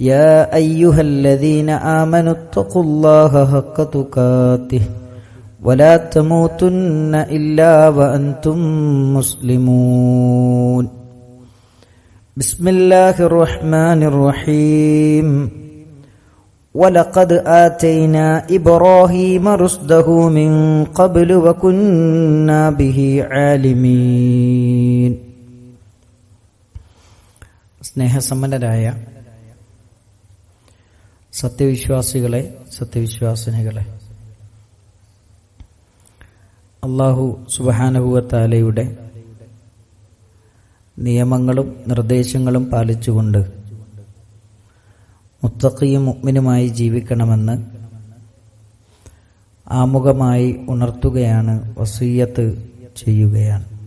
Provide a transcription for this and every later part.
يا أيها الذين آمنوا اتقوا الله حق تقاته ولا تموتن إلا وأنتم مسلمون بسم الله الرحمن الرحيم ولقد آتينا إبراهيم رشده من قبل وكنا به عالمين സ്നേഹസമ്പന്നരായ സത്യവിശ്വാസികളെ സത്യവിശ്വാസിനികളെ. അള്ളാഹു സുബഹാനുഭവത്താലയുടെ നിയമങ്ങളും നിർദ്ദേശങ്ങളും പാലിച്ചുകൊണ്ട് മുത്തക്കിയും മുഗ്മിനുമായി ജീവിക്കണമെന്ന് ആമുഖമായി ഉണർത്തുകയാണ് വസീയത്ത് ചെയ്യുകയാണ്.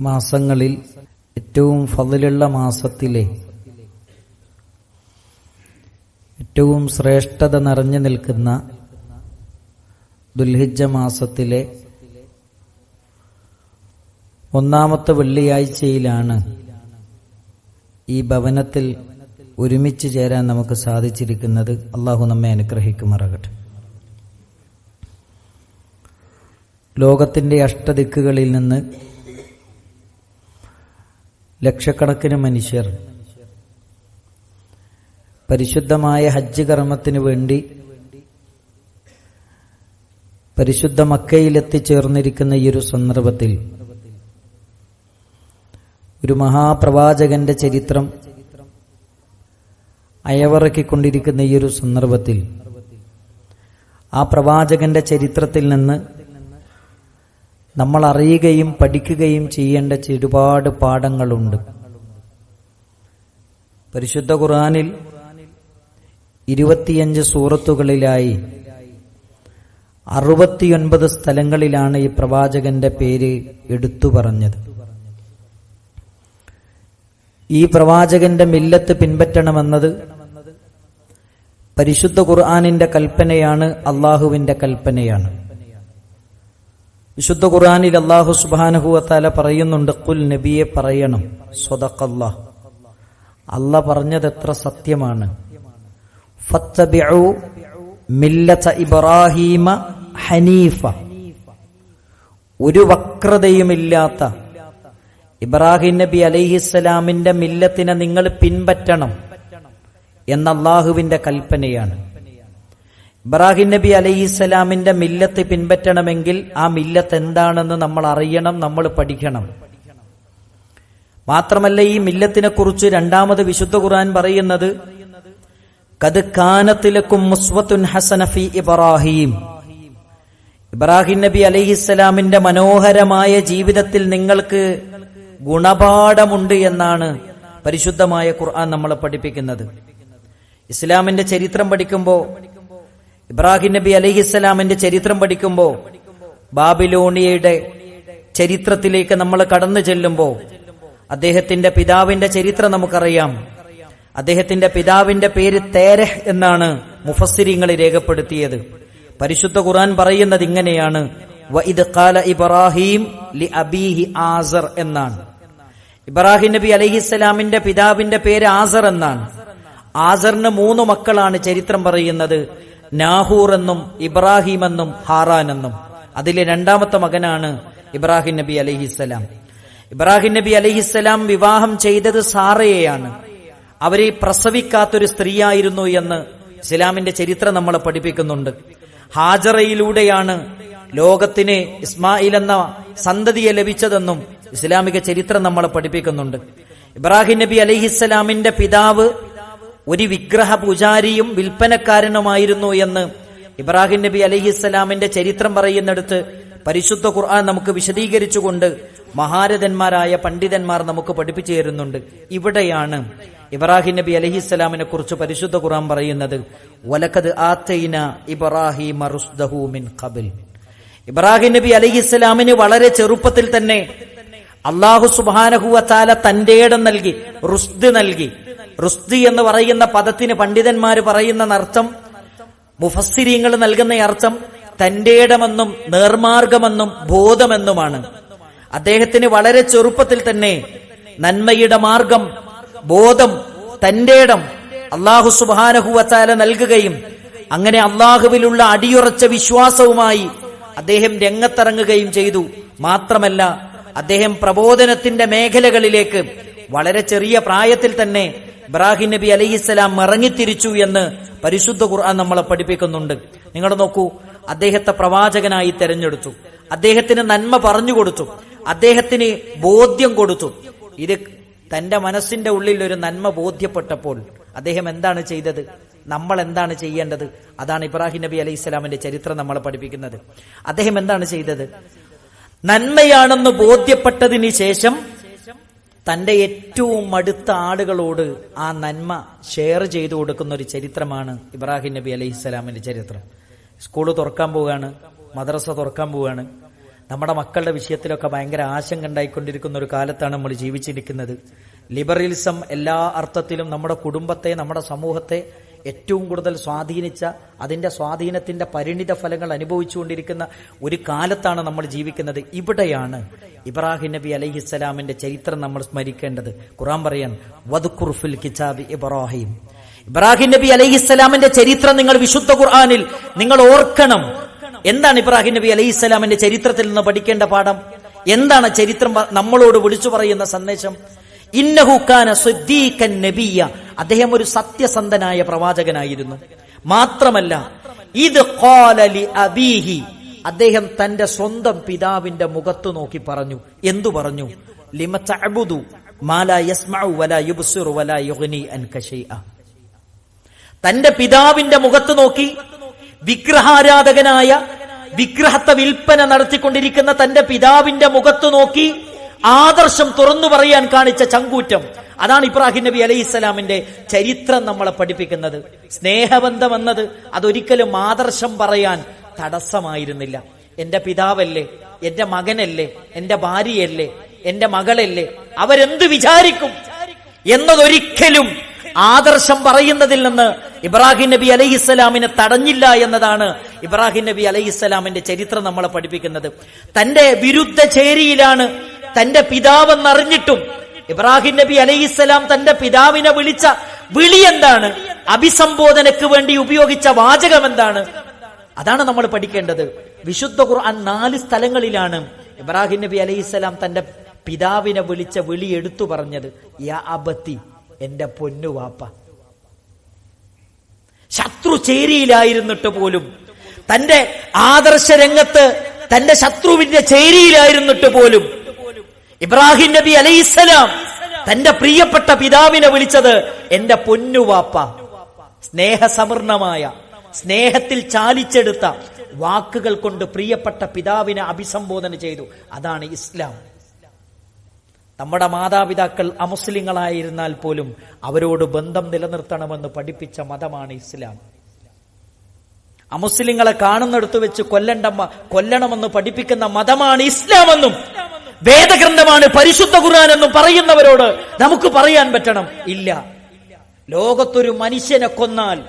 മാസങ്ങളിൽ ഏറ്റവും ഫതിലുള്ള മാസത്തിലെ ഏറ്റവും ശ്രേഷ്ഠത നിറഞ്ഞു നിൽക്കുന്ന ദുൽഹിജ മാസത്തിലെ ഒന്നാമത്തെ വെള്ളിയാഴ്ചയിലാണ് ഈ ഭവനത്തിൽ ഒരുമിച്ച് ചേരാൻ നമുക്ക് സാധിച്ചിരിക്കുന്നത്. അള്ളാഹു നമ്മെ അനുഗ്രഹിക്കുമാറാകട്ടെ. ലോകത്തിന്റെ അഷ്ടദിക്കുകളിൽ നിന്ന് ലക്ഷക്കണക്കിന് മനുഷ്യർ. പരിശുദ്ധമായ ഹജ്ജ് കർമ്മത്തിനു വേണ്ടി പരിശുദ്ധ മക്കയിലെത്തിച്ചേർന്നിരിക്കുന്ന ഈ ഒരു സന്ദർഭത്തിൽ ഒരു മഹാപ്രവാചകന്റെ ചരിത്രം അയവറക്കിക്കൊണ്ടിരിക്കുന്ന ഈ ഒരു സന്ദർഭത്തിൽ ആ പ്രവാചകന്റെ ചരിത്രത്തിൽ നിന്ന് നമ്മൾ അറിയുകയും പഠിക്കുകയും ചെയ്യേണ്ട ഒരുപാട് പാഠങ്ങളുണ്ട്. പരിശുദ്ധ ഖുർആനിൽ ഇരുപത്തിയഞ്ച് സൂറത്തുകളിലായി അറുപത്തിയൊൻപത് സ്ഥലങ്ങളിലാണ് ഈ പ്രവാചകന്റെ പേര് എടുത്തു പറഞ്ഞത്. ഈ പ്രവാചകന്റെ മില്ലത്ത് പിൻപറ്റണമെന്നത് പരിശുദ്ധ ഖുർആാനിന്റെ കൽപ്പനയാണ് അള്ളാഹുവിന്റെ കൽപ്പനയാണ്. വിശുദ്ധ ഖുർആാനിൽ അള്ളാഹു സുബാനുഹുവത്താല പറയുന്നുണ്ട് കുൽ നബിയെ പറയണം. സ്വതക്കല്ലാ അല്ല പറഞ്ഞത് എത്ര സത്യമാണ്. ഇബ്രാഹീമ ഹനീഫ. ഒരു വക്രതയുമില്ലാത്ത ഇബ്രാഹിം നബി അലൈഹിസ്സലാമിന്റെ മില്ലത്തിനെ നിങ്ങൾ പിൻപറ്റണം എന്ന അള്ളാഹുവിന്റെ കൽപ്പനയാണ്. ഇബ്രാഹിം നബി അലൈഹിസ്സലാമിന്റെ മില്ലത്ത് പിൻപറ്റണമെങ്കിൽ ആ മില്ലത്ത് എന്താണെന്ന് നമ്മൾ അറിയണം നമ്മൾ പഠിക്കണം. മാത്രമല്ല ഈ മില്ലത്തിനെ കുറിച്ച് രണ്ടാമത് വിശുദ്ധ ഖുർആൻ പറയുന്നത് കത് കാനത്തിലക്കും മുസ്വത്തുൻ ഹസനഫി ഇബ്രാഹിം. ഇബ്രാഹിം നബി അലൈഹിസ്സലാമിന്റെ മനോഹരമായ ജീവിതത്തിൽ നിങ്ങൾക്ക് ഗുണപാഠമുണ്ട് എന്നാണ് പരിശുദ്ധമായ ഖുർആൻ നമ്മളെ പഠിപ്പിക്കുന്നത്. ഇസ്ലാമിന്റെ ചരിത്രം പഠിക്കുമ്പോൾ ഇബ്രാഹിം നബി അലഹിസ്സലാമിന്റെ ചരിത്രം പഠിക്കുമ്പോൾ ബാബിലോണിയയുടെ ചരിത്രത്തിലേക്ക് നമ്മൾ കടന്നു ചെല്ലുമ്പോൾ അദ്ദേഹത്തിന്റെ പിതാവിന്റെ ചരിത്രം നമുക്കറിയാം. അദ്ദേഹത്തിന്റെ പിതാവിന്റെ പേര് തേരഹ് എന്നാണ് മുഫസ്സിരിങ്ങൾ രേഖപ്പെടുത്തിയത്. പരിശുദ്ധ ഖുർആൻ പറയുന്നത് ഇങ്ങനെയാണ്. ഇബ്രാഹിം ലി അബീഹി ആസർ എന്നാണ്. ഇബ്രാഹിം നബി അലഹിസ്സലാമിന്റെ പിതാവിന്റെ പേര് ആസർ എന്നാണ്. ആസറിന് മൂന്ന് മക്കളാണ് ചരിത്രം പറയുന്നത്. നാഹൂർ എന്നും ഇബ്രാഹിം എന്നും ഹാറാൻ എന്നും. അതിലെ രണ്ടാമത്തെ മകനാണ് ഇബ്രാഹിം നബി അലഹിസ്സലാം ഇബ്രാഹിം നബി അലഹിസ്സലാം വിവാഹം ചെയ്തത് സാറയെയാണ്. അവരെ പ്രസവിക്കാത്തൊരു സ്ത്രീയായിരുന്നു എന്ന് ഇസ്ലാമിന്റെ ചരിത്രം നമ്മളെ പഠിപ്പിക്കുന്നുണ്ട്. ഹാജറയിലൂടെയാണ് ലോകത്തിന് ഇസ്മായിൽ എന്ന സന്തതിയെ ലഭിച്ചതെന്നും ഇസ്ലാമിക ചരിത്രം നമ്മളെ പഠിപ്പിക്കുന്നുണ്ട്. ഇബ്രാഹിം നബി അലഹിസ്സലാമിന്റെ പിതാവ് ഒരു വിഗ്രഹ പൂജാരിയും വിൽപ്പനക്കാരനുമായിരുന്നു എന്ന് ഇബ്രാഹിം നബി അലഹിസ്സലാമിന്റെ ചരിത്രം പറയുന്നിടത്ത് പരിശുദ്ധ ഖുർആൻ നമുക്ക് വിശദീകരിച്ചുകൊണ്ട് മഹാരഥന്മാരായ പണ്ഡിതന്മാർ നമുക്ക് പഠിപ്പിച്ചു തരുന്നുണ്ട്. ഇവിടെയാണ് ഇബ്രാഹിം നബി അലഹിസ്സലാമിനെ കുറിച്ച് പരിശുദ്ധ ഖുർആൻ പറയുന്നത്. വലക്കത് ആത്തൈന ഇബ്രാഹിം മിൻ ഖബിൽ. ഇബ്രാഹിം നബി അലഹിസ്സലാമിന് വളരെ ചെറുപ്പത്തിൽ തന്നെ അള്ളാഹു സുബാനഹുവത്താല തന്റെ ഇടം നൽകി റുസ്ദ് നൽകി റുസ്ദി എന്ന് പറയുന്ന പദത്തിന് പണ്ഡിതന്മാർ പറയുന്ന അർത്ഥം മുഫസ്സിരിങ്ങൾ നൽകുന്ന അർത്ഥം തന്റെ ഇടമെന്നും നേർമാർഗമെന്നും ബോധമെന്നുമാണ്. അദ്ദേഹത്തിന് വളരെ ചെറുപ്പത്തിൽ തന്നെ നന്മയുടെ മാർഗം ബോധം തന്റെ ഇടം അള്ളാഹു സുബാനഹുവത്താല നൽകുകയും അങ്ങനെ അള്ളാഹുവിലുള്ള അടിയുറച്ച വിശ്വാസവുമായി അദ്ദേഹം രംഗത്തിറങ്ങുകയും ചെയ്തു. മാത്രമല്ല അദ്ദേഹം പ്രബോധനത്തിന്റെ മേഖലകളിലേക്ക് വളരെ ചെറിയ പ്രായത്തിൽ തന്നെ ഇബ്രാഹിം നബി അലഹിസ്സലാം മറങ്ങിത്തിരിച്ചു എന്ന് പരിശുദ്ധ ഖുർആൻ നമ്മളെ പഠിപ്പിക്കുന്നുണ്ട്. നിങ്ങൾ നോക്കൂ അദ്ദേഹത്തെ പ്രവാചകനായി തെരഞ്ഞെടുത്തു. അദ്ദേഹത്തിന് നന്മ പറഞ്ഞു കൊടുത്തു. അദ്ദേഹത്തിന് ബോധ്യം കൊടുത്തു. ഇത് തന്റെ മനസ്സിന്റെ ഉള്ളിൽ ഒരു നന്മ ബോധ്യപ്പെട്ടപ്പോൾ അദ്ദേഹം എന്താണ് ചെയ്തത്? നമ്മൾ എന്താണ് ചെയ്യേണ്ടത്? അതാണ് ഇബ്രാഹിം നബി അലൈഹി സ്വലാമിന്റെ ചരിത്രം നമ്മളെ പഠിപ്പിക്കുന്നത്. അദ്ദേഹം എന്താണ് ചെയ്തത്? നന്മയാണെന്ന് ബോധ്യപ്പെട്ടതിന് ശേഷം തന്റെ ഏറ്റവും അടുത്ത ആളുകളോട് ആ നന്മ ഷെയർ ചെയ്തു കൊടുക്കുന്ന ഒരു ചരിത്രമാണ് ഇബ്രാഹിം നബി അലൈഹി സ്വലാമിന്റെ ചരിത്രം. സ്കൂൾ തുറക്കാൻ പോവുകയാണ് മദ്രസ തുറക്കാൻ പോവുകയാണ്. നമ്മുടെ മക്കളുടെ വിഷയത്തിലൊക്കെ ഭയങ്കര ആശങ്ക ഉണ്ടായിക്കൊണ്ടിരിക്കുന്ന ഒരു കാലത്താണ് നമ്മൾ ജീവിച്ചിരിക്കുന്നത്. ലിബറലിസം എല്ലാ അർത്ഥത്തിലും നമ്മുടെ കുടുംബത്തെ നമ്മുടെ സമൂഹത്തെ ഏറ്റവും കൂടുതൽ സ്വാധീനിച്ച അതിന്റെ സ്വാധീനത്തിന്റെ പരിണിത ഫലങ്ങൾ അനുഭവിച്ചുകൊണ്ടിരിക്കുന്ന ഒരു കാലത്താണ് നമ്മൾ ജീവിക്കുന്നത്. ഇവിടെയാണ് ഇബ്രാഹിം നബി അലഹിസ്സലാമിന്റെ ചരിത്രം നമ്മൾ സ്മരിക്കേണ്ടത്. ഖുറാൻ പറയാൻ വദുഖുർഫിൽ കിതാബി ഇബ്രാഹിം. ഇബ്രാഹിം നബി അലഹിസ്സലാമിന്റെ ചരിത്രം നിങ്ങൾ വിശുദ്ധ ഖുർആാനിൽ നിങ്ങൾ ഓർക്കണം. എന്താണ് ഇബ്രാഹിം നബി അലൈഹിസ്സലാമിന്റെ ചരിത്രത്തിൽ നിന്ന് പഠിക്കേണ്ട പാഠം? എന്താണ് ചരിത്രം? നമ്മളോട് വിളിച്ചു പറയുന്ന സന്ദേശം? ഇന്നഹുക്കാന സുദ്ദീഖൻ നബിയ. അദ്ദേഹം ഒരു സത്യസന്ധനായ പ്രവാചകനായിരുന്നു. മാത്രമല്ല ഇത് കോലലി അബീഹി. അദ്ദേഹം തന്റെ സ്വന്തം പിതാവിന്റെ മുഖത്തു നോക്കി പറഞ്ഞു. എന്തു പറഞ്ഞു? തന്റെ പിതാവിന്റെ മുഖത്ത് നോക്കി വിഗ്രഹാരാധകനായ വിഗ്രഹത്തെ വിൽപ്പന നടത്തിക്കൊണ്ടിരിക്കുന്ന തന്റെ പിതാവിന്റെ മുഖത്ത് നോക്കി ആദർശം തുറന്നു പറയാൻ കാണിച്ച ചങ്കൂറ്റം. അതാണ് ഇബ്രാഹിം നബി അലൈഹി ഇസ്ലാമിന്റെ ചരിത്രം നമ്മളെ പഠിപ്പിക്കുന്നത്. സ്നേഹബന്ധം എന്നത് അതൊരിക്കലും ആദർശം പറയാൻ തടസ്സമായിരുന്നില്ല. എന്റെ പിതാവല്ലേ എന്റെ മകനല്ലേ എന്റെ ഭാര്യയല്ലേ എന്റെ മകളല്ലേ അവരെന്ത് വിചാരിക്കും എന്നതൊരിക്കലും ആദർശം പറയുന്നതിൽ നിന്ന് ഇബ്രാഹിം നബി അലൈഹിസ്സലാമിനെ തടഞ്ഞില്ല എന്നതാണ് ഇബ്രാഹിം നബി അലൈഹിസ്സലാമിന്റെ ചരിത്രം നമ്മളെ പഠിപ്പിക്കുന്നത്. തന്റെ വിരുദ്ധ ചേരിയിലാണ് തന്റെ പിതാവെന്നറിഞ്ഞിട്ടും ഇബ്രാഹിം നബി അലൈഹിസ്സലാം തന്റെ പിതാവിനെ വിളിച്ച വിളി എന്താണ്? അഭിസംബോധനക്ക് വേണ്ടി ഉപയോഗിച്ച വാചകം എന്താണ്? അതാണ് നമ്മൾ പഠിക്കേണ്ടത്. വിശുദ്ധ ഖുർആൻ നാല് സ്ഥലങ്ങളിലാണ് ഇബ്രാഹിം നബി അലൈഹിസ്സലാം തന്റെ പിതാവിനെ വിളിച്ച വിളി എടുത്തു പറഞ്ഞത്. യാ അബത്തി എന്റെ പൊന്നു വാപ്പ. ശത്രു ചേരിയിലായിരുന്നിട്ട് പോലും തന്റെ ആദർശ രംഗത്ത് തന്റെ ശത്രുവിന്റെ ചേരിയിലായിരുന്നിട്ട് പോലും ഇബ്രാഹിം നബി അലൈഹിസ്സലാം തന്റെ പ്രിയപ്പെട്ട പിതാവിനെ വിളിച്ചത് എന്റെ പൊന്നുവാപ്പ. സ്നേഹസമർണമായ സ്നേഹത്തിൽ ചാലിച്ചെടുത്ത വാക്കുകൾ കൊണ്ട് പ്രിയപ്പെട്ട പിതാവിനെ അഭിസംബോധന ചെയ്തു. അതാണ് ഇസ്ലാം. നമ്മുടെ മാതാപിതാക്കൾ അമുസ്ലിങ്ങളായിരുന്നാൽ പോലും അവരോട് ബന്ധം നിലനിർത്തണമെന്ന് പഠിപ്പിച്ച മതമാണ് ഇസ്ലാം. അമുസ്ലിങ്ങളെ കാണുന്നിടത്ത് വെച്ച് കൊല്ലണ്ടമ്മ കൊല്ലണമെന്ന് പഠിപ്പിക്കുന്ന മതമാണ് ഇസ്ലാമെന്നും വേദഗ്രന്ഥമാണ് പരിശുദ്ധ ഖുർആൻ എന്നും പറയുന്നവരോട് നമുക്ക് പറയാൻ പറ്റണം. ഇല്ല. ലോകത്തൊരു മനുഷ്യനെ കൊന്നാൽ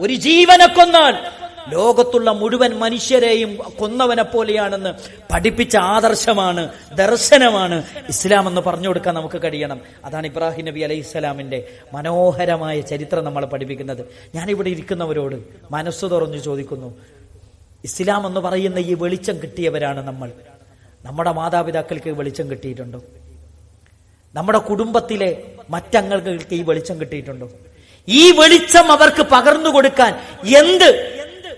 ഒരു ജീവനെ കൊന്നാൽ ലോകത്തുള്ള മുഴുവൻ മനുഷ്യരെയും കൊന്നവനെ പോലെയാണെന്ന് പഠിപ്പിച്ച ആദർശമാണ് ദർശനമാണ് ഇസ്ലാം എന്ന് പറഞ്ഞു കൊടുക്കാൻ നമുക്ക് കഴിയണം. അതാണ് ഇബ്രാഹിം നബി അലൈഹി ഇസ്ലാമിന്റെ മനോഹരമായ ചരിത്രം നമ്മൾ പഠിപ്പിക്കുന്നത്. ഞാൻ ഇവിടെ ഇരിക്കുന്നവരോട് മനസ്സ് തുറന്നു ചോദിക്കുന്നു ഇസ്ലാം എന്ന് പറയുന്ന ഈ വെളിച്ചം കിട്ടിയവരാണ് നമ്മൾ. നമ്മുടെ മാതാപിതാക്കൾക്ക് വെളിച്ചം കിട്ടിയിട്ടുണ്ടോ? നമ്മുടെ കുടുംബത്തിലെ മറ്റങ്ങൾക്ക് ഈ വെളിച്ചം കിട്ടിയിട്ടുണ്ടോ? ഈ വെളിച്ചം അവർക്ക് പകർന്നു കൊടുക്കാൻ എന്ത്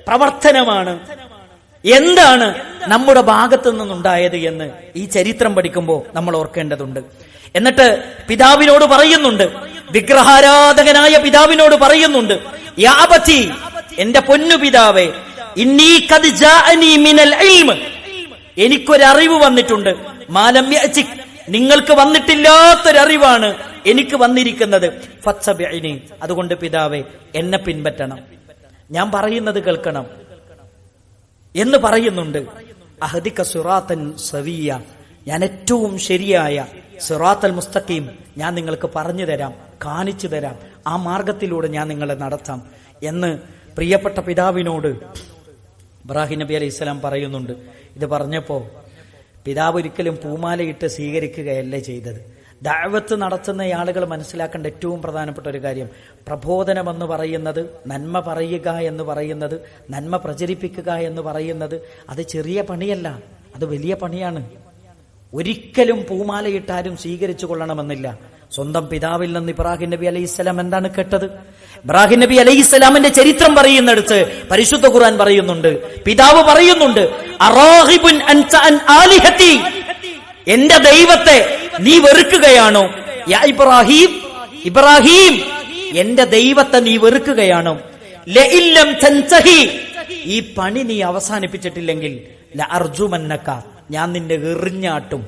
പ്രവർത്തനമാണ്? എന്താണ് നമ്മുടെ ഭാഗത്തു നിന്നുണ്ടായത് എന്ന് ഈ ചരിത്രം പഠിക്കുമ്പോൾ നമ്മൾ ഓർക്കേണ്ടതുണ്ട്. എന്നിട്ട് പിതാവിനോട് പറയുന്നുണ്ട്. വിഗ്രഹാരാധകനായ പിതാവിനോട് പറയുന്നുണ്ട്. യാപത്തി എന്റെ പൊന്നു പിതാവേ മിനൽ എനിക്കൊരറിവ് വന്നിട്ടുണ്ട്. മാലം യഅ്തിക്. നിങ്ങൾക്ക് വന്നിട്ടില്ലാത്തൊരറിവാണ് എനിക്ക് വന്നിരിക്കുന്നത്. അതുകൊണ്ട് പിതാവേ എന്നെ പിൻപറ്റണം. ഞാൻ പറയുന്നത് കേൾക്കണം. എന്ന് പറയുന്നുണ്ട്. അഹദിക സുറാത്തൻ സവിയ. ഞാൻ ഏറ്റവും ശരിയായ സുറാത്തൽ മുസ്തഖീം ഞാൻ നിങ്ങൾക്ക് പറഞ്ഞു തരാം കാണിച്ചു തരാം. ആ മാർഗത്തിലൂടെ ഞാൻ നിങ്ങളെ നടത്താം. എന്ന് പ്രിയപ്പെട്ട പിതാവിനോട് ഇബ്രാഹിം നബി അലൈഹി സ്വലാം പറയുന്നുണ്ട്. ഇത് പറഞ്ഞപ്പോൾ പിതാവ് ഒരിക്കലും പൂമാലയിട്ട് സ്വീകരിക്കുകയല്ല ചെയ്തത്. ദാവത്ത് നടത്തുന്ന ആളുകൾ മനസ്സിലാക്കേണ്ട ഏറ്റവും പ്രധാനപ്പെട്ട ഒരു കാര്യം. പ്രബോധനം എന്ന് പറയുന്നത് നന്മ പറയുക എന്ന് പറയുന്നത് നന്മ പ്രചരിപ്പിക്കുക എന്ന് പറയുന്നത് അത് ചെറിയ പണിയല്ല. അത് വലിയ പണിയാണ്. ഒരിക്കലും പൂമാലയിട്ടാരും സ്വീകരിച്ചു കൊള്ളണമെന്നില്ല. സ്വന്തം പിതാവിൽ നിന്ന് ഇബ്രാഹിം നബി അലൈഹി സ്വലാം എന്താണ് കേട്ടത്? ഇബ്രാഹിം നബി അലൈഹി ഇസ്ലാമിന്റെ ചരിത്രം പറയുന്നിടത്ത് പരിശുദ്ധ ഖുർആൻ പറയുന്നുണ്ട്. പിതാവ് പറയുന്നുണ്ട് എന്റെ ദൈവത്തെ നീ വെറുക്കുകയാണോ? യാ ഇബ്രാഹിം ഇബ്രാഹിം എന്റെ ദൈവത്തെ നീ വെറുക്കുകയാണോ? ഈ പണി നീ അവസാനിപ്പിച്ചിട്ടില്ലെങ്കിൽ ഞാൻ നിന്നെ എറിഞ്ഞാട്ടും.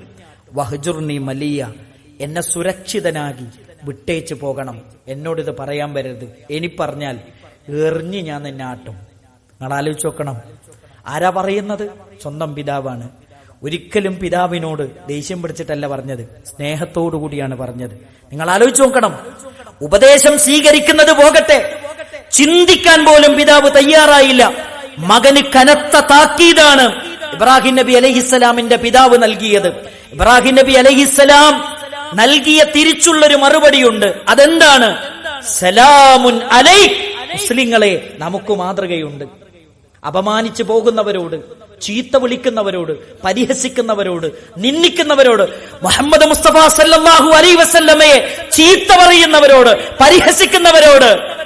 വഹജുർനി മലിയ എന്നെ സുരക്ഷിതനാക്കി. വിട്ടേച്ച് പോകണം. എന്നോടിത് പറയാൻ വരരുത്. ഇനി പറഞ്ഞാൽ എറിഞ്ഞ് ഞാൻ നിന്നെ ആട്ടും. നിങ്ങൾ ആലോചിച്ച് നോക്കണം. ആരാ പറയുന്നത്? സ്വന്തം പിതാവാണ്. ഒരിക്കലും പിതാവിനോട് ദേഷ്യം പിടിച്ചിട്ടല്ല പറഞ്ഞത്. സ്നേഹത്തോടു കൂടിയാണ് പറഞ്ഞത്. നിങ്ങൾ ആലോചിച്ച് നോക്കണം. ഉപദേശം സ്വീകരിക്കുന്നത് പോകട്ടെ. ചിന്തിക്കാൻ പോലും പിതാവ് തയ്യാറായില്ല. മകന് കനത്ത താക്കീതാണ് ഇബ്രാഹിം നബി അലഹിസ്സലാമിന്റെ പിതാവ് നൽകിയത്. ഇബ്രാഹിം നബി അലഹിസ്സലാം നൽകിയ തിരിച്ചുള്ളൊരു മറുപടിയുണ്ട്. അതെന്താണ്? സലാമുൻ അലൈ. മുസ്ലിങ്ങളെ നമുക്ക് മാതൃകയുണ്ട്. അപമാനിച്ചു പോകുന്നവരോട് ചീത്ത വിളിക്കുന്നവരോട് പരിഹസിക്കുന്നവരോട് നിന്ദിക്കുന്നവരോട് മുഹമ്മദ് മുസ്തഫ സല്ലാഹു അലൈ വസല്ലമയെ ചീത്ത പറയുന്നവരോട് പരിഹസിക്കുന്നവരോട്.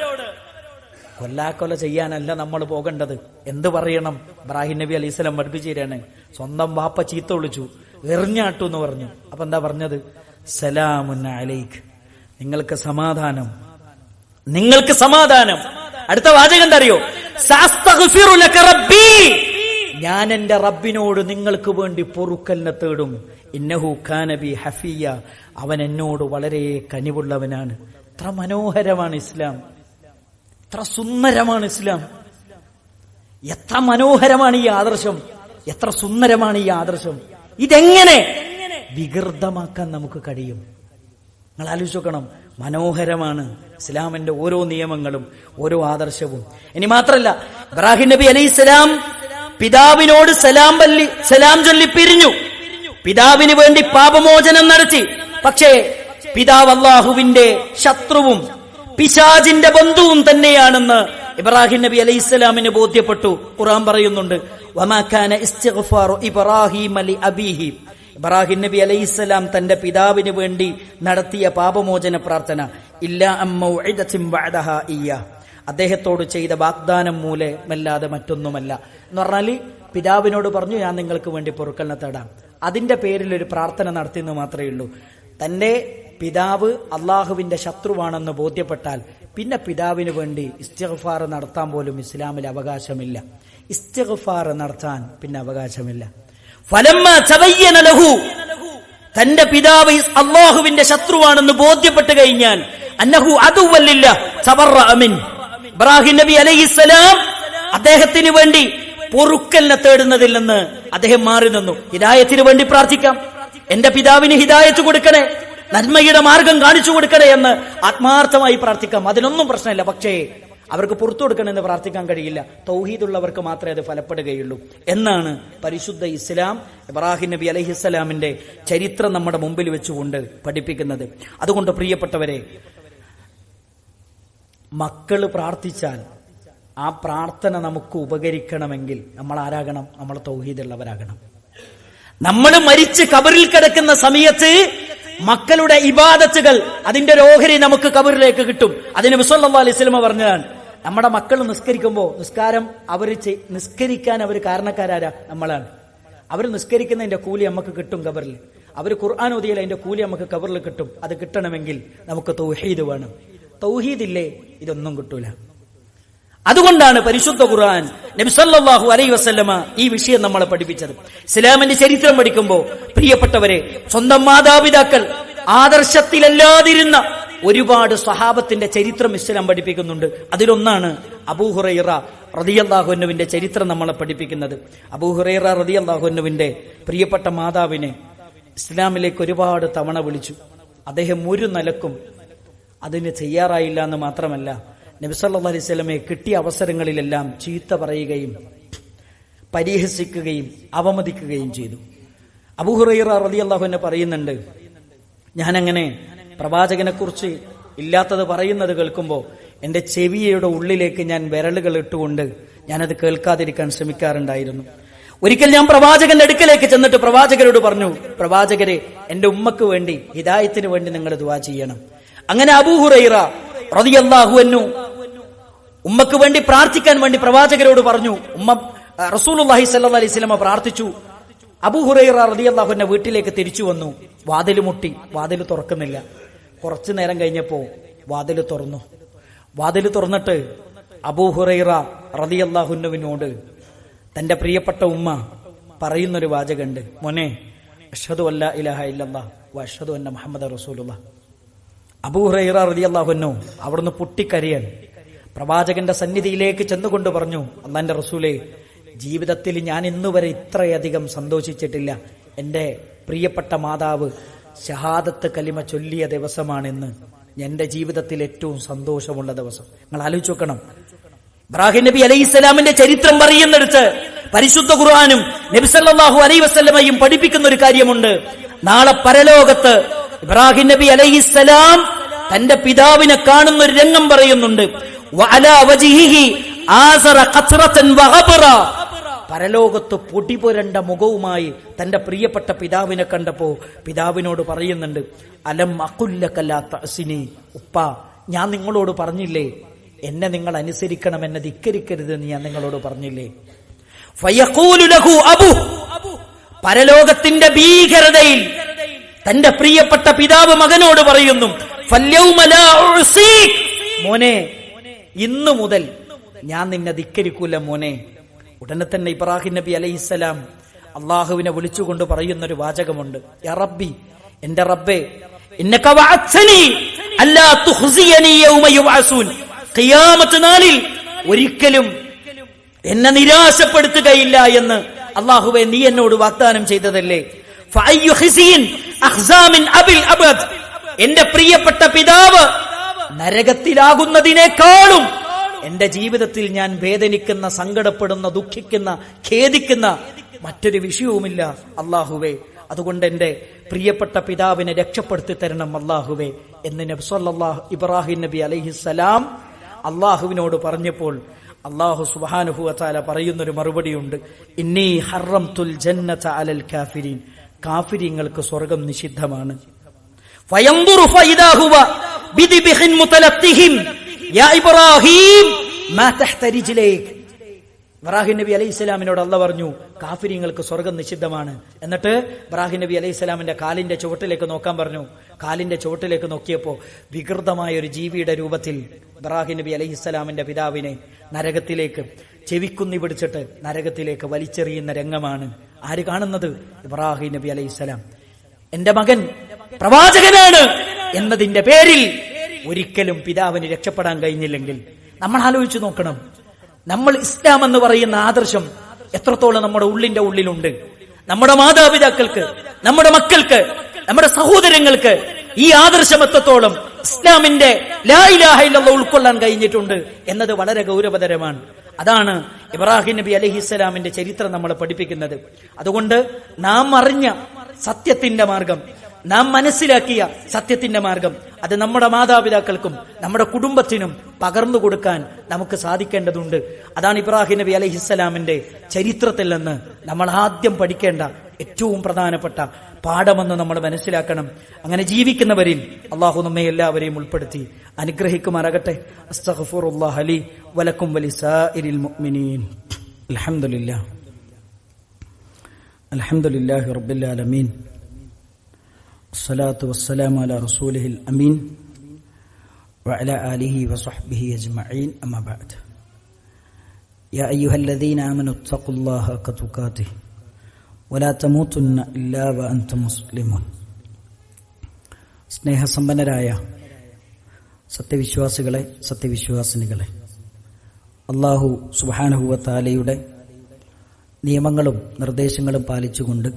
കൊല്ലാക്കൊല ചെയ്യാനല്ല നമ്മൾ പോകേണ്ടത്. എന്ത് പറയണം? ഇബ്രാഹിം നബി അലൈഹി സ്വലം പഠിപ്പിച്ചേരാണ് സ്വന്തം വാപ്പ ചീത്ത വിളിച്ചു. എറിഞ്ഞാട്ടു എന്ന് പറഞ്ഞു. അപ്പൊ എന്താ പറഞ്ഞത്? സലാമുൻ അലൈഖ് നിങ്ങൾക്ക് സമാധാനം. നിങ്ങൾക്ക് സമാധാനം. അടുത്ത വാചകം എന്തറിയോ റബ്ബി." ഞാൻ എന്റെ റബ്ബിനോട് നിങ്ങൾക്ക് വേണ്ടി പൊറുക്കലിനെ തേടും. ഇന്നഹു ഖാനബി ഹഫിയ അവൻ എന്നോട് വളരെ കനിവുള്ളവനാണ്. ഇത്ര മനോഹരമാണ് ഇസ്ലാം. ഇത്ര സുന്ദരമാണ് ഇസ്ലാം. എത്ര മനോഹരമാണ് ഈ ആദർശം. എത്ര സുന്ദരമാണ് ഈ ആദർശം. ഇതെങ്ങനെ വികൃതമാക്കാൻ നമുക്ക് കഴിയും. നിങ്ങൾ ആലോചിച്ച് നോക്കണം മനോഹരമാണ് ഇസ്ലാമിന്റെ ഓരോ നിയമങ്ങളും ഓരോ ആദർശവും. ഇനി മാത്രല്ല ഇബ്രാഹിം നബി അലൈഹി സ്വലാം പിതാവിനോട് സലാം പല്ലി സലാം ചൊല്ലി പിരിഞ്ഞു. പിതാവിന് വേണ്ടി പാപമോചനം നടത്തി. പക്ഷേ പിതാവ് അള്ളാഹുവിന്റെ ശത്രുവും പിശാജിന്റെ ബന്ധുവും തന്നെയാണെന്ന് ഇബ്രാഹിം നബി അലൈഹി സ്വലാമിന് ബോധ്യപ്പെട്ടു. ഖുറാൻ പറയുന്നുണ്ട് ഇബ്രാഹിം അലി അബീഹി. ഇബ്രാഹിം നബി അലൈഹിസ്സലാം തന്റെ പിതാവിന് വേണ്ടി നടത്തിയ പാപമോചന പ്രാർത്ഥന ഇല്ല അദ്ദേഹത്തോട് ചെയ്ത വാഗ്ദാനം മൂലെ മൂലമല്ലാതെ മറ്റൊന്നുമല്ല. എന്ന് പറഞ്ഞാൽ പിതാവിനോട് പറഞ്ഞു ഞാൻ നിങ്ങൾക്ക് വേണ്ടി പൊറുക്കലിനെ തേടാം അതിന്റെ പേരിൽ ഒരു പ്രാർത്ഥന നടത്തിയെന്ന് മാത്രമേ ഉള്ളൂ. തന്റെ പിതാവ് അള്ളാഹുവിന്റെ ശത്രുവാണെന്ന് ബോധ്യപ്പെട്ടാൽ പിന്നെ പിതാവിന് വേണ്ടി ഇസ്തിഗ്ഫാർ നടത്താൻ പോലും ഇസ്ലാമിൽ അവകാശമില്ല. ഇസ്തിഗ്ഫാർ നടത്താൻ പിന്നെ അവകാശമില്ല. ലഹു. തന്റെ പിതാവ് അള്ളാഹുവിന്റെ ശത്രുവാണെന്ന് ബോധ്യപ്പെട്ട് കഴിഞ്ഞാൽ അന്നഹു അതുവല്ലില്ല ഇബ്രാഹിം നബി അലൈഹിസ്സലാം അദ്ദേഹത്തിന് വേണ്ടി പൊറുക്കലിനെ തേടുന്നതിൽ നിന്ന് അദ്ദേഹം മാറി നിന്നു. ഹിദായത്തിന് വേണ്ടി പ്രാർത്ഥിക്കാം. എന്റെ പിതാവിന് ഹിദായത്ത് കൊടുക്കണേ നന്മയുടെ മാർഗം കാണിച്ചു കൊടുക്കണേ എന്ന് ആത്മാർത്ഥമായി പ്രാർത്ഥിക്കാം. അതിനൊന്നും പ്രശ്നമില്ല. പക്ഷേ അവർക്ക് പുറത്തു കൊടുക്കണമെന്ന് പ്രാർത്ഥിക്കാൻ കഴിയില്ല. തൗഹീദുള്ളവർക്ക് മാത്രമേ അത് ഫലപ്പെടുകയുള്ളൂ. എന്നാണ് പരിശുദ്ധ ഇസ്ലാം ഇബ്രാഹിം നബി അലഹിസ്സലാമിന്റെ ചരിത്രം നമ്മുടെ മുമ്പിൽ വെച്ചുകൊണ്ട് പഠിപ്പിക്കുന്നത്. അതുകൊണ്ട് പ്രിയപ്പെട്ടവരെ മക്കൾ പ്രാർത്ഥിച്ചാൽ ആ പ്രാർത്ഥന നമുക്ക് ഉപകരിക്കണമെങ്കിൽ നമ്മൾ ആരാകണം? നമ്മൾ തൗഹീദുള്ളവരാകണം. നമ്മൾ മരിച്ച് കബറിൽ കിടക്കുന്ന സമയത്ത് മക്കളുടെ ഇബാദത്തുകൾ അതിന്റെ ഒരു ഓഹരി നമുക്ക് കബറിലേക്ക് കിട്ടും. അതിന് വിസ്വല്ലാ അലൈഹി പറഞ്ഞതാണ്. നമ്മുടെ മക്കൾ നിസ്കരിക്കുമ്പോൾ നിസ്കാരം അവർ നിസ്കരിക്കാൻ അവർ കാരണക്കാരാരാ? നമ്മളാണ്. അവർ നിസ്കരിക്കുന്നതിന്റെ കൂലി നമുക്ക് കിട്ടും കബറിൽ അവർ ഖുർആൻ ഓതിയാൽ അതിന്റെ കൂലി നമുക്ക് കബറിൽ കിട്ടും. അത് കിട്ടണമെങ്കിൽ നമുക്ക് തൗഹീദ് വേണം. തൗഹീദ് ഇല്ലേ ഇതൊന്നും കിട്ടൂല. അതുകൊണ്ടാണ് പരിശുദ്ധ ഖുർആൻ നബിസല്ലാഹു അലൈ വസല്ലമ ഈ വിഷയം നമ്മളെ പഠിപ്പിച്ചത്. ഇസ്ലാമിന്റെ ചരിത്രം പഠിക്കുമ്പോൾ പ്രിയപ്പെട്ടവരെ സ്വന്തം മാതാപിതാക്കൾ ആദർശത്തിലല്ലാതിരുന്ന ഒരുപാട് സ്വഹാബത്തിന്റെ ചരിത്രം ഇസ്ലാം പഠിപ്പിക്കുന്നുണ്ട്. അതിലൊന്നാണ് അബൂഹുറൈറ റതിയല്ലാഹുനുവിന്റെ ചരിത്രം നമ്മളെ പഠിപ്പിക്കുന്നത്. അബൂഹുറൈറ റതിയല്ലാഹുനുവിന്റെ പ്രിയപ്പെട്ട മാതാവിനെ ഇസ്ലാമിലേക്ക് ഒരുപാട് തവണ വിളിച്ചു. അദ്ദേഹം ഒരു നിലക്കും അതിന് തയ്യാറായില്ല എന്ന് മാത്രമല്ല നബിസല്ലാ അലൈഹി കിട്ടിയ അവസരങ്ങളിലെല്ലാം ചീത്ത പറയുകയും പരിഹസിക്കുകയും അവമതിക്കുകയും ചെയ്തു. അബൂഹുറൈറ റതി അള്ളാഹുവിനെ പറയുന്നുണ്ട് ഞാനങ്ങനെ പ്രവാചകനെക്കുറിച്ച് ഇല്ലാത്തത് പറയുന്നത് കേൾക്കുമ്പോൾ എന്റെ ചെവിയുടെ ഉള്ളിലേക്ക് ഞാൻ വിരലുകൾ ഇട്ടുകൊണ്ട് ഞാനത് കേൾക്കാതിരിക്കാൻ ശ്രമിക്കാറുണ്ടായിരുന്നു. ഒരിക്കൽ ഞാൻ പ്രവാചകന്റെ അടുക്കലേക്ക് ചെന്നിട്ട് പ്രവാചകരോട് പറഞ്ഞു പ്രവാചകരെ എന്റെ ഉമ്മക്ക് വേണ്ടി ഹിദായത്തിന് വേണ്ടി നിങ്ങൾ ദുവാ ചെയ്യണം. അങ്ങനെ അബൂഹുറൈറ റതിയല്ലാഹുവന്നു ഉമ്മക്ക് വേണ്ടി പ്രാർത്ഥിക്കാൻ വേണ്ടി പ്രവാചകരോട് പറഞ്ഞു ഉമ്മ റസൂൽ അലൈഹി അലൈഹി സ്വലമ പ്രാർത്ഥിച്ചു. അബൂഹുറൈറ റതിയല്ലാഹുവിന്റെ വീട്ടിലേക്ക് തിരിച്ചു വന്നു. വാതിൽ മുട്ടി വാതിൽ തുറക്കുന്നില്ല. കുറച്ചു നേരം കഴിഞ്ഞപ്പോ വാതിൽ തുറന്നു. വാതിൽ തുറന്നിട്ട് അബൂഹുറൈറ അള്ളാഹുനുവിനോട് തന്റെ പ്രിയപ്പെട്ട ഉമ്മ പറയുന്നൊരു വാചകണ്ട് മോനെ അഷദു അല്ല ഇലഹ ഇല്ലല്ലാ വഷദു അന്ന മുഹമ്മദ് റസൂലുള്ള. അബൂഹുറൈറ അള്ളാഹുനു അവിടുന്ന് പൊട്ടിക്കരയാൻ പ്രവാചകന്റെ സന്നിധിയിലേക്ക് ചെന്നുകൊണ്ട് പറഞ്ഞു അള്ളാന്റെ റസൂലെ ജീവിതത്തിൽ ഞാൻ ഇന്നുവരെ ഇത്രയധികം സന്തോഷിച്ചിട്ടില്ല. എന്റെ പ്രിയപ്പെട്ട മാതാവ് ഷഹാദത്ത് കലിമ ചൊല്ലിയ ദിവസമാണെന്ന് എന്റെ ജീവിതത്തിൽ ഏറ്റവും സന്തോഷമുള്ള ദിവസം. നിങ്ങൾ ആലോചിച്ച് നോക്കണം. ഇബ്രാഹിം നബി അലൈഹി സ്വലാമിന്റെ ചരിത്രം പറയുന്നിടത്ത് പരിശുദ്ധ ഖുർആാനും നബിസല്ലാഹു അലൈ വസ്ലമയും പഠിപ്പിക്കുന്ന ഒരു കാര്യമുണ്ട്. നാളെ പരലോകത്ത് ഇബ്രാഹിം നബി അലൈഹി സ്വലാം തന്റെ പിതാവിനെ കാണുന്ന ഒരു രംഗം പറയുന്നുണ്ട്. വഅലാ പൊടി പുരണ്ട പരലോകത്ത് മുഖവുമായി തന്റെ പ്രിയപ്പെട്ട പിതാവിനെ കണ്ടപ്പോ പിതാവിനോട് പറയുന്നുണ്ട് അലം അക്കുല്ലക്കല്ലാത്തസിനി ഉപ്പ ഞാൻ നിങ്ങളോട് പറഞ്ഞില്ലേ എന്നെ നിങ്ങൾ അനുസരിക്കണം എന്നെ ധിക്കരിക്കരുതെന്ന് ഞാൻ നിങ്ങളോട് പറഞ്ഞില്ലേ? അബു പരലോകത്തിന്റെ ഭീകരതയിൽ തന്റെ പ്രിയപ്പെട്ട പിതാവ് മകനോട് പറയുന്നു. മോനെ ഇന്നു മുതൽ ഞാൻ നിന്നെ ധിക്കരിക്കൂല മോനെ. ഉടനെ തന്നെ ഇബ്രാഹിം നബി അലൈഹിസ്സലാം അള്ളാഹുവിനെ വിളിച്ചുകൊണ്ട് പറയുന്ന ഒരു വാചകമുണ്ട് റബ്ബി എന്റെ റബ്ബേ നാളിൽ ഒരിക്കലും എന്നെ നിരാശപ്പെടുത്തുകയില്ല എന്ന് അള്ളാഹുവെ നീ എന്നോട് വാഗ്ദാനം ചെയ്തതല്ലേ? എന്റെ പ്രിയപ്പെട്ട പിതാവ് നരകത്തിലാകുന്നതിനേക്കാളും എന്റെ ജീവിതത്തിൽ ഞാൻ വേദനിക്കുന്ന സങ്കടപ്പെടുന്ന ദുഃഖിക്കുന്ന ഖേദിക്കുന്ന മറ്റൊരു വിഷയവുമില്ല അള്ളാഹുവേ. അതുകൊണ്ട് എന്റെ പ്രിയപ്പെട്ട പിതാവിനെ രക്ഷപ്പെടുത്തി തരണം അള്ളാഹുവേ. എന്ന് നബി സല്ലല്ലാഹു ഇബ്രാഹിം നബി അലഹിസലാം അള്ളാഹുവിനോട് പറഞ്ഞപ്പോൾ അള്ളാഹു സുബാനുഹു താല പറയുന്നൊരു മറുപടിയുണ്ട്. ഇന്നീ ഹറം തുൽ ജന്നത അലൽ കാഫിരീൻ. കാഫിരിങ്ങൾക്ക് സ്വർഗം നിഷിദ്ധമാണ്. മുതലത്തിഹിം ഇബ്രാഹിം നബി അലൈഹി സ്വലാമിനോട് അല്ല പറഞ്ഞു കാഫിരിങ്ങൾക്ക് സ്വർഗം നിഷിദ്ധമാണ്. എന്നിട്ട് ഇബ്രാഹിം നബി അലൈഹി സ്വലാമിന്റെ കാലിന്റെ ചുവട്ടിലേക്ക് നോക്കാൻ പറഞ്ഞു. കാലിന്റെ ചുവട്ടിലേക്ക് നോക്കിയപ്പോ വികൃതമായ ഒരു ജീവിയുടെ രൂപത്തിൽ ഇബ്രാഹിം നബി അലൈഹി സ്വലാമിന്റെ പിതാവിനെ നരകത്തിലേക്ക് ചെവിക്കുന്നി പിടിച്ചിട്ട് നരകത്തിലേക്ക് വലിച്ചെറിയുന്ന രംഗമാണ് ആര് കാണുന്നത്? ഇബ്രാഹിം നബി അലൈഹി സ്വലാം. എന്റെ മകൻ പ്രവാചകനാണ് എന്നതിന്റെ പേരിൽ ഒരിക്കലും പിതാവിന് രക്ഷപ്പെടാൻ കഴിഞ്ഞില്ലെങ്കിൽ നമ്മൾ ആലോചിച്ചു നോക്കണം. നമ്മൾ ഇസ്ലാം എന്ന് പറയുന്ന ആദർശം എത്രത്തോളം നമ്മുടെ ഉള്ളിന്റെ ഉള്ളിലുണ്ട്. നമ്മുടെ മാതാപിതാക്കൾക്ക് നമ്മുടെ മക്കൾക്ക് നമ്മുടെ സഹോദരങ്ങൾക്ക് ഈ ആദർശം എത്രത്തോളം ഇസ്ലാമിന്റെ ഉൾക്കൊള്ളാൻ കഴിഞ്ഞിട്ടുണ്ട് എന്നത് വളരെ ഗൗരവതരമാണ്. അതാണ് ഇബ്രാഹിം നബി അലഹിസ്സലാമിന്റെ ചരിത്രം നമ്മളെ പഠിപ്പിക്കുന്നത്. അതുകൊണ്ട് നാം അറിഞ്ഞ സത്യത്തിന്റെ മാർഗം നാം മനസ്സിലാക്കിയ സത്യത്തിന്റെ മാർഗം. അത് നമ്മുടെ മാതാപിതാക്കൾക്കും നമ്മുടെ കുടുംബത്തിനും പകർന്നു കൊടുക്കാൻ നമുക്ക് സാധിക്കേണ്ടതുണ്ട്. അതാണ് ഇബ്രാഹിം നബി അലഹിസ്സലാമിന്റെ ചരിത്രത്തിൽ നിന്ന് നമ്മൾ ആദ്യം പഠിക്കേണ്ട ഏറ്റവും പ്രധാനപ്പെട്ട പാഠമെന്ന് നമ്മൾ മനസ്സിലാക്കണം. അങ്ങനെ ജീവിക്കുന്നവരിൽ അള്ളാഹു നമ്മെ എല്ലാവരെയും ഉൾപ്പെടുത്തി. അനുഗ്രഹിക്കുമാറാകട്ടെ. അസ്തഗ്ഫിറുല്ലാഹ് ലി വലക്കും വലിസാഇരിൽ മുഅ്മിനീൻ. അൽഹംദുലില്ലാഹ്. അൽഹംദുലില്ലാഹി റബ്ബിൽ ആലമീൻ. الصلاة والسلام على رسوله الأمين وعلى آله وصحبه أجمعين أما بعد يا أيها الذين آمنوا اتقوا الله حق تقاته ولا تموتن إلا وأنتم مسلمون സ്നേഹസമ്പന്നരായ സത്യവിശ്വാസികളെ സത്യവിശ്വാസിനികളെ അള്ളാഹു സുബാനഹുവത്താലയുടെ നിയമങ്ങളും നിർദ്ദേശങ്ങളും പാലിച്ചുകൊണ്ട്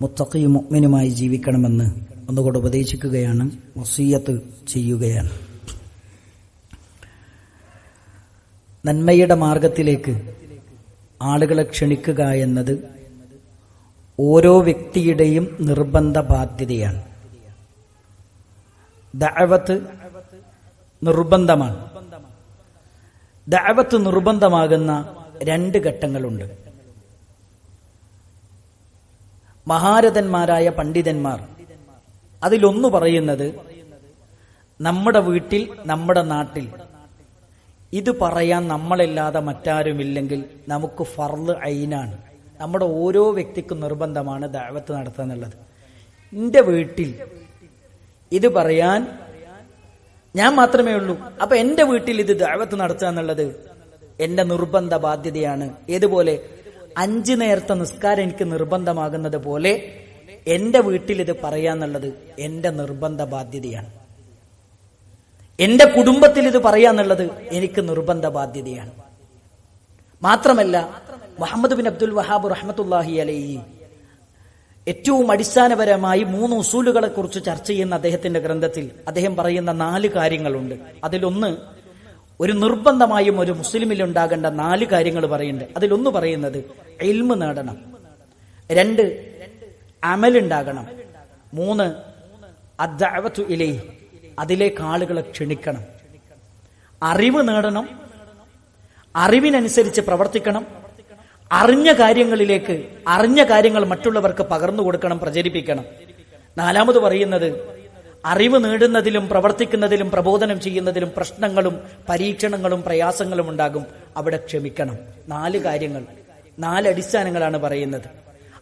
മുത്തഖയും മുഗ്മിനുമായി ജീവിക്കണമെന്ന് ഒന്നുകൂടെ ഉപദേശിക്കുകയാണ് വസീയത്ത് ചെയ്യുകയാണ്. നന്മയുടെ മാർഗത്തിലേക്ക് ആളുകളെ ക്ഷണിക്കുക എന്നത് ഓരോ വ്യക്തിയുടെയും നിർബന്ധ ബാധ്യതയാണ് ദഅവത്ത് നിർബന്ധമാണ്. ദഅവത്ത് നിർബന്ധമാകുന്ന രണ്ട് ഘട്ടങ്ങളുണ്ട്. മഹാരഥന്മാരായ പണ്ഡിതന്മാർ അതിലൊന്നു പറയുന്നത് നമ്മുടെ വീട്ടിൽ നമ്മുടെ നാട്ടിൽ ഇത് പറയാൻ നമ്മളല്ലാതെ മറ്റാരുമില്ലെങ്കിൽ നമുക്ക് ഫർൾ അയിനാണ്. നമ്മുടെ ഓരോ വ്യക്തിക്കും നിർബന്ധമാണ് ദാവത്ത് നടത്തുക എന്നുള്ളത്. വീട്ടിൽ ഇത് പറയാൻ ഞാൻ മാത്രമേ ഉള്ളൂ. അപ്പൊ എന്റെ വീട്ടിൽ ഇത് ദാവത്ത് നടത്തുക എന്നുള്ളത് എന്റെ നിർബന്ധ ബാധ്യതയാണ്. ഏതുപോലെ അഞ്ചു നേരത്തെ നിസ്കാരം എനിക്ക് നിർബന്ധമാകുന്നത് പോലെ എന്റെ വീട്ടിൽ ഇത് പറയാന്നുള്ളത് എന്റെ നിർബന്ധ ബാധ്യതയാണ്. എന്റെ കുടുംബത്തിൽ ഇത് പറയാന്നുള്ളത് എനിക്ക് നിർബന്ധ ബാധ്യതയാണ്. മാത്രമല്ല മുഹമ്മദ് ബിൻ അബ്ദുൽ വഹാബ് റഹ്മത്തുല്ലാഹി അലൈഹി ഏറ്റവും അടിസ്ഥാനപരമായി മൂന്ന് ഉസൂലുകളെ കുറിച്ച് ചർച്ച ചെയ്യുന്ന അദ്ദേഹത്തിന്റെ ഗ്രന്ഥത്തിൽ അദ്ദേഹം പറയുന്ന നാല് കാര്യങ്ങളുണ്ട്. അതിലൊന്ന് ഒരു നിർബന്ധമായും ഒരു മുസ്ലിമിൽ ഉണ്ടാകേണ്ട നാല് കാര്യങ്ങൾ പറയുന്നുണ്ട്. അതിലൊന്ന് പറയുന്നത് എൽമ് നേടണം. രണ്ട് അമലുണ്ടാകണം മൂന്ന് അദ്ദഅവത്തു ഇലൈ അതിലേക്ക് ആളുകളെ ക്ഷണിക്കണം. അറിവ് നേടണം. അറിവിനനുസരിച്ച് പ്രവർത്തിക്കണം. അറിഞ്ഞ കാര്യങ്ങളിലേക്ക് അറിഞ്ഞ കാര്യങ്ങൾ മറ്റുള്ളവർക്ക് പകർന്നു കൊടുക്കണം പ്രചരിപ്പിക്കണം. നാലാമത് പറയുന്നത് അറിവ് നേടുന്നതിലും പ്രവർത്തിക്കുന്നതിലും പ്രബോധനം ചെയ്യുന്നതിലും പ്രശ്നങ്ങളും പരീക്ഷണങ്ങളും പ്രയാസങ്ങളും ഉണ്ടാകും. അവിടെ ക്ഷമിക്കണം. നാല് കാര്യങ്ങൾ നാല് അടിസ്ഥാനങ്ങളാണ് പറയുന്നത്.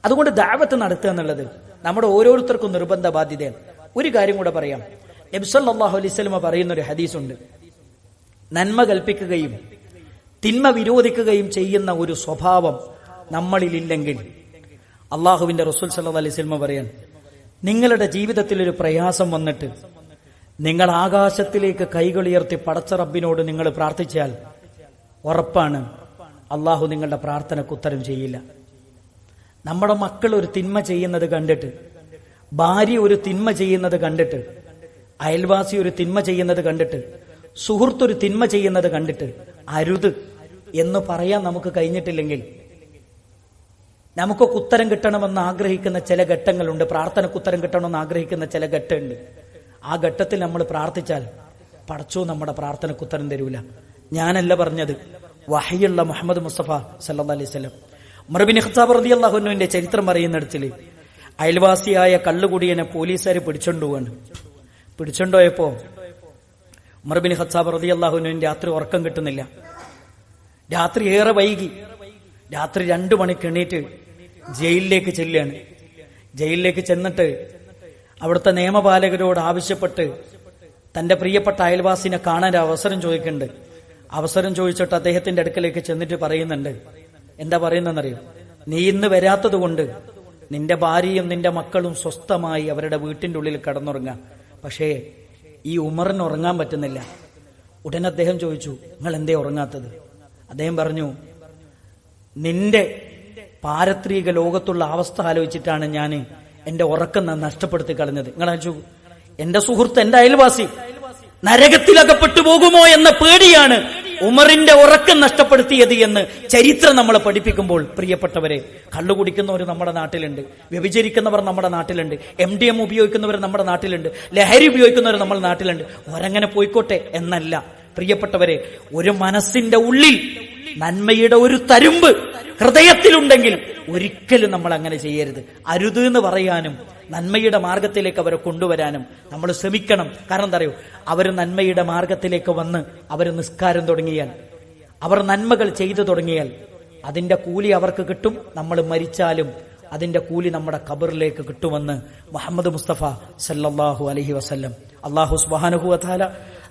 അതുകൊണ്ട് ദാവത്ത് നടത്തുക എന്നുള്ളത് നമ്മുടെ ഓരോരുത്തർക്കും നിർബന്ധ ബാധ്യതയാണ് ഒരു കാര്യം കൂടെ പറയാം. നബ്സല്ലാഹു അലൈസ്മ പറയുന്ന ഒരു ഹദീസ് ഉണ്ട് നന്മ കൽപ്പിക്കുകയും തിന്മ വിരോധിക്കുകയും ചെയ്യുന്ന ഒരു സ്വഭാവം നമ്മളിലില്ലെങ്കിൽ. അള്ളാഹുവിന്റെ റസൂൽ സല്ലാ അലൈസ്മ പറയാൻ നിങ്ങളുടെ ജീവിതത്തിൽ ഒരു പ്രയാസം വന്നിട്ട് നിങ്ങൾ ആകാശത്തിലേക്ക് കൈകളുയർത്തി പടച്ച റബ്ബിനോട് നിങ്ങൾ പ്രാർത്ഥിച്ചാൽ ഉറപ്പാണ് അള്ളാഹു നിങ്ങളുടെ പ്രാർത്ഥനയ്ക്ക് ഉത്തരം ചെയ്യില്ല. നമ്മുടെ മക്കൾ ഒരു തിന്മ ചെയ്യുന്നത് കണ്ടിട്ട് ഭാര്യ ഒരു തിന്മ ചെയ്യുന്നത് കണ്ടിട്ട് അയൽവാസി ഒരു തിന്മ ചെയ്യുന്നത് കണ്ടിട്ട് സുഹൃത്തൊരു തിന്മ ചെയ്യുന്നത് കണ്ടിട്ട് അരുത് എന്ന് പറയാൻ നമുക്ക് കഴിഞ്ഞിട്ടില്ലെങ്കിൽ നമുക്കൊക്കെ ഉത്തരം കിട്ടണമെന്ന് ആഗ്രഹിക്കുന്ന ചില ഘട്ടങ്ങളുണ്ട്. പ്രാർത്ഥനക്ക് ഉത്തരം കിട്ടണമെന്ന് ആഗ്രഹിക്കുന്ന ചില ഘട്ടമുണ്ട്. ആ ഘട്ടത്തിൽ നമ്മൾ പ്രാർത്ഥിച്ചാൽ പടച്ചോ നമ്മുടെ പ്രാർത്ഥനക്ക് ഉത്തരം തരൂല. ഞാനല്ല പറഞ്ഞത്. വഹയുള്ള മുഹമ്മദ് മുസ്തഫ സല്ലാ അലൈഹി മറുബിൻ ഖത്താബ് റതി അള്ളാഹുനുവിന്റെ ചരിത്രം പറയുന്നിടത്തിൽ അയൽവാസിയായ കള്ളുകുടിയനെ പോലീസുകാർ പിടിച്ചോണ്ടുപോവാണ് പിടിച്ചോണ്ടോയപ്പോ മറുബിൻ ഖത്താബ് റതി അള്ളാഹുനുവിന് രാത്രി ഉറക്കം കിട്ടുന്നില്ല. രാത്രി ഏറെ വൈകി. രാത്രി രണ്ടു മണിക്ക് എണീറ്റ് ജയിലിലേക്ക് ചെല്ലുകയാണ്. ജയിലിലേക്ക് ചെന്നിട്ട് അവിടുത്തെ നിയമപാലകരോട് ആവശ്യപ്പെട്ട് തന്റെ പ്രിയപ്പെട്ട അയൽവാസിനെ കാണാൻ അവസരം ചോദിക്കുന്നുണ്ട്. അവസരം ചോദിച്ചിട്ട് അദ്ദേഹത്തിന്റെ അടുക്കലേക്ക് ചെന്നിട്ട് പറയുന്നുണ്ട്. എന്താ പറയുന്നറിയോ നീ ഇന്ന് വരാത്തത് കൊണ്ട് നിന്റെ ഭാര്യയും നിന്റെ മക്കളും സ്വസ്ഥമായി അവരുടെ വീട്ടിന്റെ ഉള്ളിൽ കടന്നുറങ്ങാം പക്ഷേ ഈ ഉമറിന് ഉറങ്ങാൻ പറ്റുന്നില്ല. ഉടൻ അദ്ദേഹം ചോദിച്ചു നിങ്ങൾ എന്തേ ഉറങ്ങാത്തത്? അദ്ദേഹം പറഞ്ഞു നിന്റെ പാരത്രിക ലോകത്തുള്ള അവസ്ഥ ആലോചിച്ചിട്ടാണ് ഞാൻ എന്റെ ഉറക്കം നഷ്ടപ്പെടുത്തി കളഞ്ഞത്. നിങ്ങളാച്ചു എന്റെ സുഹൃത്ത് എന്റെ അയൽവാസി നരകത്തിലകപ്പെട്ടു പോകുമോ എന്ന പേടിയാണ് ഉമറിന്റെ ഉറക്കം നഷ്ടപ്പെടുത്തിയത് എന്ന് ചരിത്രം നമ്മളെ പഠിപ്പിക്കുമ്പോൾ പ്രിയപ്പെട്ടവരെ കള്ളു കുടിക്കുന്നവർ നമ്മുടെ നാട്ടിലുണ്ട് വ്യഭിചരിക്കുന്നവർ നമ്മുടെ നാട്ടിലുണ്ട് എം ഡി എം ഉപയോഗിക്കുന്നവർ നമ്മുടെ നാട്ടിലുണ്ട് ലഹരി ഉപയോഗിക്കുന്നവർ നമ്മുടെ നാട്ടിലുണ്ട്. ഒരങ്ങനെ പോയിക്കോട്ടെ എന്നല്ല. പ്രിയപ്പെട്ടവരെ ഒരു മനസ്സിന്റെ ഉള്ളിൽ നന്മയുടെ ഒരു തരുമ്പ് ഹൃദയത്തിലുണ്ടെങ്കിൽ ഒരിക്കലും നമ്മൾ അങ്ങനെ ചെയ്യരുത്. അരുത് എന്ന് പറയാനും നന്മയുടെ മാർഗത്തിലേക്ക് അവരെ കൊണ്ടുവരാനും നമ്മൾ ശ്രമിക്കണം. കാരണം എന്താ അറിയോ? അവർ നന്മയുടെ മാർഗത്തിലേക്ക് വന്ന് അവർ നിസ്കാരം തുടങ്ങിയാൽ അവർ നന്മകൾ ചെയ്തു തുടങ്ങിയാൽ അതിന്റെ കൂലി അവർക്ക് കിട്ടും. നമ്മൾ മരിച്ചാലും അതിന്റെ കൂലി നമ്മുടെ ഖബറിലേക്ക് കിട്ടുമെന്ന് മുഹമ്മദ് മുസ്തഫ സല്ലാഹു അലഹി വസ്ല്ലം. അള്ളാഹു സുബ്ഹാനഹു വതആല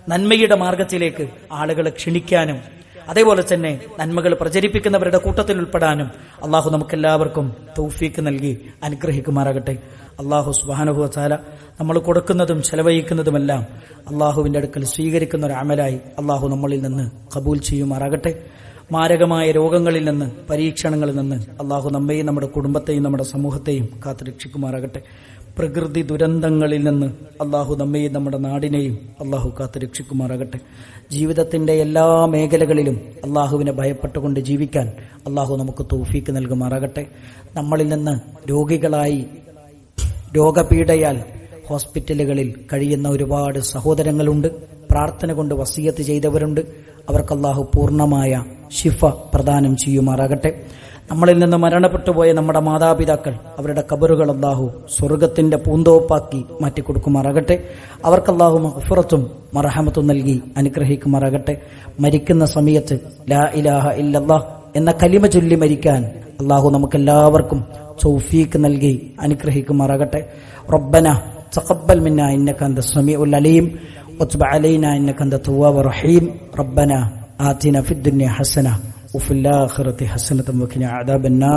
നന്മയുടെ മാർഗത്തിലേക്ക് ആളുകളെ ക്ഷണിക്കാനും അതേപോലെ തന്നെ നന്മകൾ പ്രചരിപ്പിക്കുന്നവരുടെ കൂട്ടത്തിൽ ഉൾപ്പെടാനും അള്ളാഹു നമുക്കെല്ലാവർക്കും തൗഫീക്ക് നൽകി അനുഗ്രഹിക്കുമാറാകട്ടെ. അള്ളാഹു സുബാനുഭവ ചാല നമ്മൾ കൊടുക്കുന്നതും ചെലവഴിക്കുന്നതുമെല്ലാം അള്ളാഹുവിന്റെ അടുക്കൽ സ്വീകരിക്കുന്ന ഒരു അമലായി അള്ളാഹു നമ്മളിൽ നിന്ന് കബൂൽ ചെയ്യുമാറാകട്ടെ. മാരകമായ രോഗങ്ങളിൽ നിന്ന് പരീക്ഷണങ്ങളിൽ നിന്ന് അള്ളാഹു നമ്മെയും നമ്മുടെ കുടുംബത്തെയും നമ്മുടെ സമൂഹത്തെയും കാത്തുരക്ഷിക്കുമാറാകട്ടെ. പ്രകൃതി ദുരന്തങ്ങളിൽ നിന്ന് അള്ളാഹു നമ്മയും നമ്മുടെ നാടിനെയും അള്ളാഹു കാത്തു രക്ഷിക്കുമാറാകട്ടെ. ജീവിതത്തിന്റെ എല്ലാ മേഖലകളിലും അള്ളാഹുവിനെ ഭയപ്പെട്ടുകൊണ്ട് ജീവിക്കാൻ അള്ളാഹു നമുക്ക് തോഫീക്ക് നൽകുമാറാകട്ടെ. നമ്മളിൽ നിന്ന് രോഗികളായി രോഗപീഠയാൽ ഹോസ്പിറ്റലുകളിൽ കഴിയുന്ന ഒരുപാട് സഹോദരങ്ങളുണ്ട്. പ്രാർത്ഥന കൊണ്ട് വസീയത്ത് ചെയ്തവരുണ്ട്. അവർക്ക് അള്ളാഹു പൂർണമായ ശിഫ പ്രദാനം ചെയ്യുമാറാകട്ടെ. നമ്മളിൽ നിന്ന് മരണപ്പെട്ടു പോയ നമ്മുടെ മാതാപിതാക്കൾ അവരുടെ കബറുകൾ അള്ളാഹു സ്വർഗത്തിന്റെ പൂന്തോപ്പാക്കി മാറ്റിക്കൊടുക്കുമാറാകട്ടെ. അവർക്ക് അള്ളാഹു മഹഫുറത്തും മറഹമത്തും നൽകി അനുഗ്രഹിക്കുമാറാകട്ടെ. മരിക്കുന്ന സമയത്ത് ലാ ഇലാഹ ഇല്ലല്ലാഹ് എന്ന കലിമ ചൊല്ലി മരിക്കാൻ അള്ളാഹു നമുക്കെല്ലാവർക്കും സൗഫീക്ക് നൽകി അനുഗ്രഹിക്കുമാറാകട്ടെ. റബ്ബന തഖബ്ബൽ മിന്ന ഇന്നക അൻത സമീഉൽ അലീം. وتب علينا إنك أنت التواب الرحيم. ربنا آتنا في الدنيا حسنة وفي الآخرة حسنة وقنا عذاب النار.